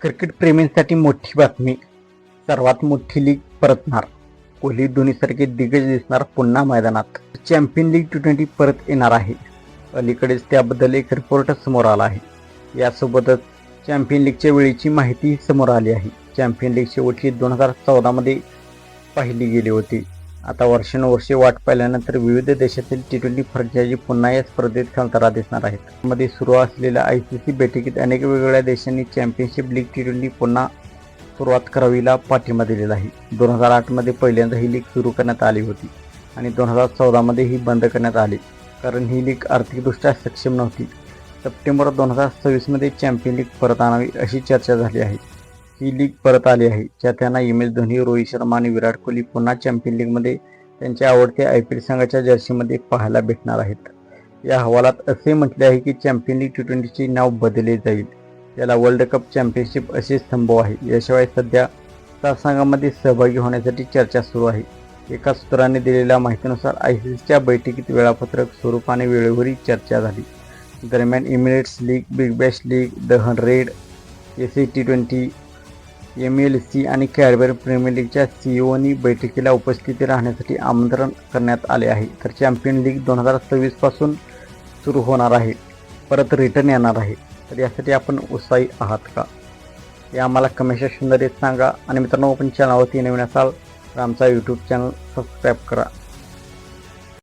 Cricket प्रेमींसाठी मोठी बातमी. सर्वात मोठी लीग परतणार. कोहली धोनीसारखे दिग्गज दिसणार पुन्हा मैदानात. चॅम्पियन लीग टी ट्वेंटी परत येणार आहे. अलीकडेच त्याबद्दल एक रिपोर्ट समोर आला आहे. यासोबतच चॅम्पियन लीगच्या वेळेची माहितीही समोर आली आहे. चॅम्पियन लीग शेवटची दोन हजार चौदामध्ये पाहिली गेली होती. आता वर्षानुवर्षे वाट पाहिल्यानंतर विविध देशातील टी ट्वेंटी फ्रँचायझी पुन्हा या स्पर्धेत खेळताना दिसणार आहेत. मध्ये सुरू असलेल्या आय सी सी बैठकीत अनेक वेगवेगळ्या देशांनी चॅम्पियनशिप लीग टी ट्वेंटी पुन्हा सुरुवात करावीला पाठिंबा दिलेला आहे. दोन हजार आठमध्ये पहिल्यांदा ही लीग सुरू करण्यात आली होती आणि दोन हजार चौदामध्ये ही बंद करण्यात आली. कारण ही लीग आर्थिकदृष्ट्या सक्षम नव्हती. सप्टेंबर दोन हजार सव्वीसमध्ये चॅम्पियन लीग परत आणावी अशी चर्चा झाली आहे. ही लीग परत आली आहे. ज्या त्यांना एम एस धोनी रोहित शर्मा आणि विराट कोहली पुन्हा चॅम्पियन लीगमध्ये त्यांच्या आवडत्या आय पी एल संघाच्या जर्सीमध्ये पाहायला भेटणार आहेत. या अहवालात असे म्हटले आहे की चॅम्पियन लीग टी ट्वेंटीचे नाव बदलले जाईल. याला वर्ल्ड कप चॅम्पियनशिप असे स्तंभ आहे. याशिवाय सध्या सहा संघामध्ये सहभागी होण्यासाठी चर्चा सुरू आहे. एका सूत्राने दिलेल्या माहितीनुसार आय सी सीच्या बैठकीत वेळापत्रक स्वरूपाने वेळोवेळी चर्चा झाली. दरम्यान Emirates League Big Bash League the Hundred S A T twenty M L C आणि कॅडबरी प्रीमियर लीगच्या सीईओनी बैठकीला उपस्थिती राहण्यासाठी आमंत्रण करण्यात आले आहे. तर चॅम्पियन लीग दोन हजार सव्वीसपासून सुरू होणार आहे. परत रिटर्न येणार आहे. तर यासाठी आपण उत्साही आहात का? हे आम्हाला कमेंट सेक्शनमध्ये सांगा. आणि मित्रांनो आपण चॅनलवरती नवीन असाल तर आमचा यूट्यूब चॅनल सबस्क्राईब करा.